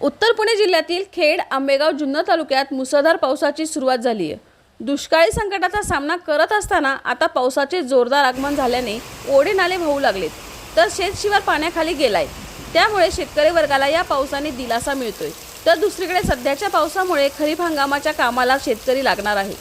उत्तर पुणे जिल्ह्यातील खेड आंबेगाव जुन्नर तालुक्यात मुसळधार पावसाची सुरुवात झाली आहे दुष्काळी संकटाचा सामना करत असताना आता पावसाचे जोरदार आगमन झाल्याने ओढे नाले वाहू लागलेत. तर शेतशिवार पाण्याखाली गेलाय. त्यामुळे शेतकरी वर्गाला या पावसाने दिलासा मिळतोय. तर दुसरीकडे सध्याच्या पावसामुळे खरीप हंगामाच्या कामाला शेतकरी लागणार आहे.